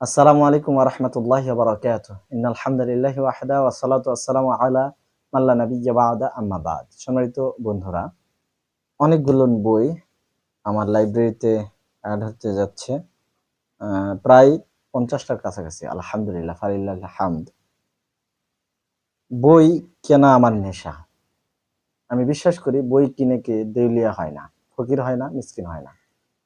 আসসালামু আলাইকুম রহমতুল্লাহ বারকাত আলহামদুলিল্লাহ ওয়াহদা ওয়াসালাতু আসসালামু আলা মাল্লা নবিয়্যা বাদা আম্মা বাদ। সম্মানিত বন্ধুরা, অনেকগুলো বই আমার লাইব্রেরিতে অ্যাড হতে যাচ্ছে। প্রায় পঞ্চাশটার কাছাকাছি, আলহামদুলিল্লাহ ফালিল্লাহ হামদ। বই কেনা আমার নেশা। আমি বিশ্বাস করি বই কিনে কে দেউলিয়া হয় না, ফকির হয় না, মিসকিন হয় না।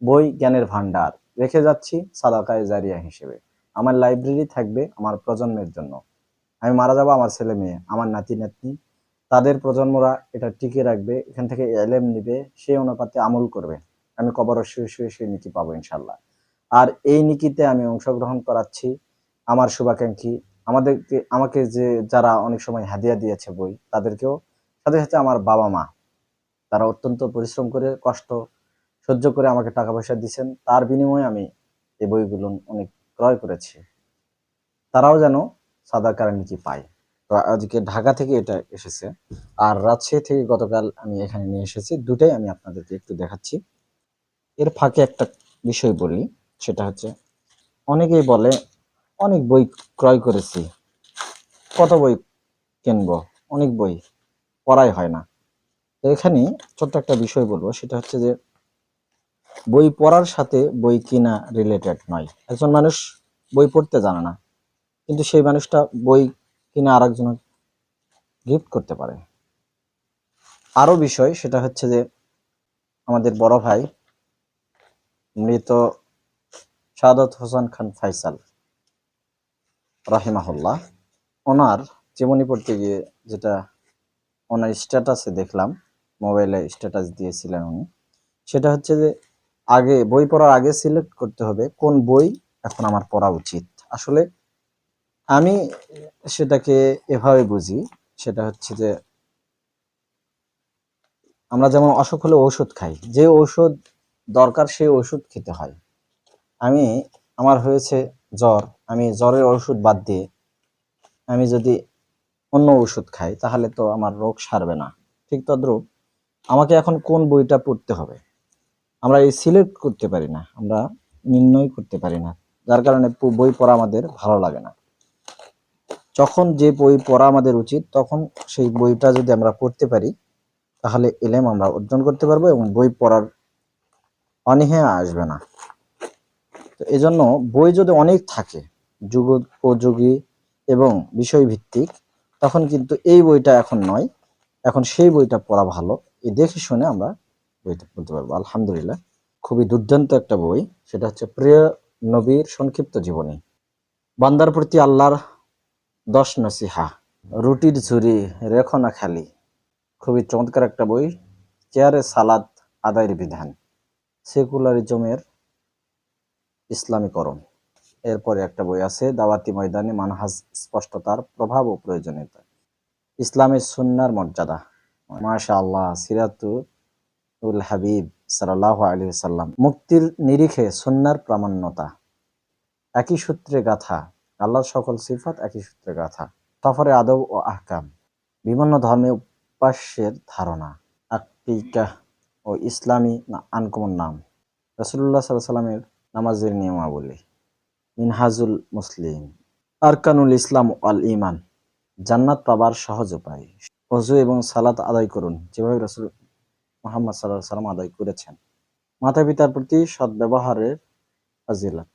বই জ্ঞানের ভান্ডার রেখে যাচ্ছি সাদাকায় জারিয়া হিসেবে। আমার লাইব্রেরি থাকবে আমার প্রজন্মের জন্য। আমি মারা যাব আমার ছেলে মেয়ে, আমার নাতি নাতনি। তাদের প্রজন্মরা এটা টিকে রাখবে, এখান থেকে এলেম নিবে, সেই অনুপাতে আমল করবে। আমি কবর শুয়ে শুয়ে সেই নীতি পাবো ইনশাল্লাহ আর এই নীতিতে আমি অংশগ্রহণ করাচ্ছি আমার শুভাকাঙ্ক্ষী। আমাদেরকে, আমাকে যে, যারা অনেক সময় হাদিয়া দিয়েছে বই, তাদেরকেও, সাথে সাথে আমার বাবা মা। তারা অত্যন্ত পরিশ্রম করে কষ্ট সহ্য করে আমাকে টাকা পয়সা দিচ্ছেন তার বিনিময়ে আমি এই বইগুলো অনেক ক্রয় করেছি। তারাও যেন সাদাকার নীতি পায়। আজকে ঢাকা থেকে এটা এসেছে। আর রাজশাহী থেকে গতকাল আমি এখানে নিয়ে এসেছি। দুটাই আমি আপনাদেরকে একটু দেখাচ্ছি। এর ফাঁকে একটা বিষয় বলি, সেটা হচ্ছে অনেকেই বলে, অনেক বই ক্রয় করেছি। কত বই কিনবো? অনেক বই, পড়াই হয় না। তো এখানে ছোট্ট একটা বিষয় বলব, সেটা হচ্ছে যে বই পড়ার সাথে বই কিনা রিলেটেড নয়। একজন মানুষ বই পড়তে জানে না, কিন্তু সেই মানুষটা বই কিনে আরেকজন গিফট করতে পারে। আরও বিষয়, সেটা হচ্ছে যে আমাদের বড় ভাই মৃত সাদত হোসেন খান ফাইসাল রাহিমাহুল্লাহ, ওনার জীবনী পড়তে গিয়ে যেটা ওনার স্ট্যাটাসে দেখলাম মোবাইলে স্ট্যাটাস দিয়েছিলেন উনি, সেটা হচ্ছে যে আগে, বই পড়ার আগে সিলেক্ট করতে হবে কোন বই এখন আমার পড়া উচিত। আসলে আমি সেটাকে এভাবে বুঝি, সেটা হচ্ছে যে আমরা যেমন অসুখ হলে ঔষধ খাই, যে ঔষধ দরকার সেই ওষুধ খেতে হয়। আমি, আমার হয়েছে জ্বর, আমি জ্বরের ওষুধ বাদ দিয়ে আমি যদি অন্য ওষুধ খাই তাহলে তো আমার রোগ সারবে না। ঠিক তদ্রূপ আমাকে এখন কোন বইটা পড়তে হবে? আমরা এই সিলেক্ট করতে পারি না, আমরা নির্ণয় করতে পারি না। যার কারণে বই পড়া আমাদের ভালো লাগে না। যখন যে বই পড়া আমাদের উচিত, তখন সেই বইটা যদি আমরা পড়তে পারি, তাহলে এলেম আমরা অর্জন করতে পারব এবং বই পড়ার অনীহা আসবে না। তো এজন্য বই যদি অনেক থাকে যুগোপযোগী এবং বিষয় ভিত্তিক তখন কিন্তু এই বইটা এখন নয়। এখন সেই বইটা পড়া ভালো। এই দেখে শুনে আমরা পড়তে পারব। আলহামদুলিল্লাহ, খুবই দুর্দান্ত একটা বই। সেটা হচ্ছে প্রিয় নবীর সংক্ষিপ্ত জীবনী। বান্দার প্রতি আল্লাহর দশ নসিহা, রুটির ঝুরি রেখো না খালি। খুবই চমৎকার একটা বই। চেয়ারে সালাদ আদায়ের বিধান। সেকুলারিজমের ইসলামীকরণ। এরপরে একটা বই আছে, দাওয়াতি ময়দানে মানহাজ স্পষ্টতার প্রভাব ও প্রয়োজনীয়তা। ইসলামের সুন্নার মর্যাদা। মাশা আল্লাহ সিরাতু উল হাবিব সাল্লাহ আলী সাল্লাম মুক্তির নিরিখে সুন্নার প্রামাণ্যতা, একই সূত্রে গাথা, আল্লাহর সকল সিফাত একই সূত্রে গাথা, সফরে আদব ও আহকাম, বিভিন্ন ধর্মে উপাস্যের ধারণা, আকিকা ও ইসলামী আনকমন নাম রসুল্লাহ সাল্লাহ সাল্লামের নামাজের নিয়মাবলী, মিনহাজুল মুসলিম, আরকানুল ইসলাম আল ইমান জান্নাত পাবার সহজ উপায়, অজু এবং সালাত আদায় করুন, যেভাবে রসুল মোহাম্মদ সাল্লাহ সাল্লাম আদায় করেছেন। মাতা পিতার প্রতি সদ্ব্যবহারের ফজিলত,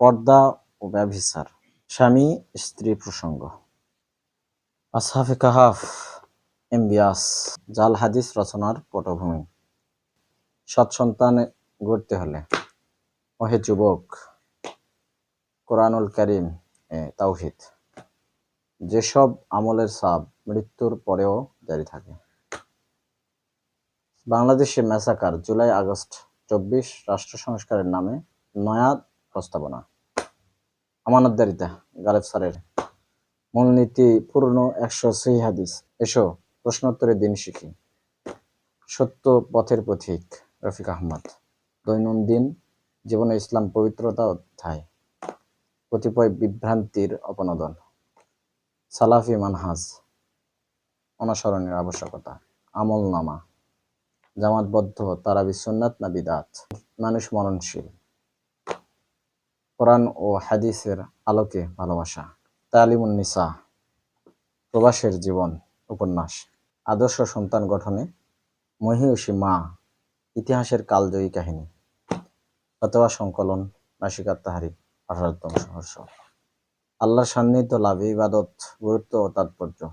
পর্দা ও ব্যভিচার, স্বামী, স্ত্রী প্রসঙ্গ। আসহাফে কাহাফ, এমবিয়াস, জাল হাদিস রচনার পটভূমি। সৎ সন্তান গড়তে হলে, ওহে যুবক, কোরআনুল করিম এ তাওহিদ। যেসব আমলের সাব মৃত্যুর পরেও জারি থাকে। বাংলাদেশে ম্যাসাকার জুলাই, আগস্ট চব্বিশ, রাষ্ট্র সংস্কারের নামে নয়া প্রস্তাবনা। আমানতদারিতা গালেব স্যারের মূলনীতি পূর্ণ একশো সহি হাদিস। এসো, প্রশ্নোত্তরের দিন শিখি। সত্য পথের পথিক রফিক আহমদ, দৈনন্দিন জীবনে ইসলাম পবিত্রতা অধ্যায়, কতিপয় বিভ্রান্তির অপনোদন, সালাফি মানহাজ, অনুসরণের আবশ্যকতা আমল নামা জামাতবদ্ধ তারাবি সুন্নাত না বিদাত? মানুষ মরণশীল। কোরআন ও হাদিসের আলোকে ভালোবাসা। তালিমুন নিসা, প্রবাসের জীবন, উপন্যাস। আদর্শ সন্তান গঠনে মহিষী মা, ইতিহাসের কালজয়ী কাহিনী। অথবা সংকলন নাসিকাত তাহারি আঠারোতম সহস্র। আল্লাহর সান্নিধ্য লাভে ইবাদত, গুরুত্ব ও তাৎপর্য।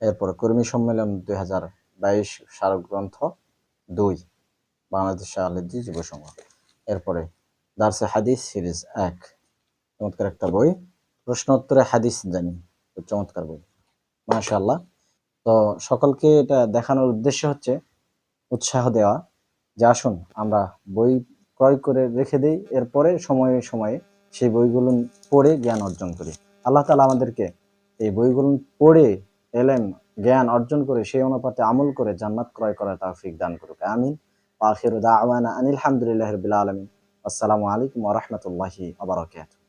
এরপর কর্মী সম্মেলন দুই হাজার বাইশ স্মারক গ্রন্থ দুই বাংলাদেশ আলেদি যুব সংঘ এরপরে দার্সে হাদিস সিরিজ এক, চমৎকার একটা বই। প্রশ্ন উত্তরে হাদিস জানি চমৎকার বই। মাশাআল্লাহ। তো সকলকে এটা দেখানোর উদ্দেশ্য হচ্ছে উৎসাহ দেওয়া যে আসুন, আমরা বই ক্রয় করে রেখে দিই, এরপরে সময়ে সময়ে সেই বইগুলো পড়ে জ্ঞান অর্জন করি। আল্লাহ তালা আমাদেরকে এই বইগুলো পড়ে এলেম জ্ঞান অর্জন করে সেই অনুপাতে আমল করে জান্নাত ক্রয় করার তাফিক দান করুক। আমিন। আখির দাওয়ানা আনিল হামদুলিল্লাহ রবিল আলমিন। আসসালামু আলাইকুম ওরহমতুল্লাহি বারাকাতুহু।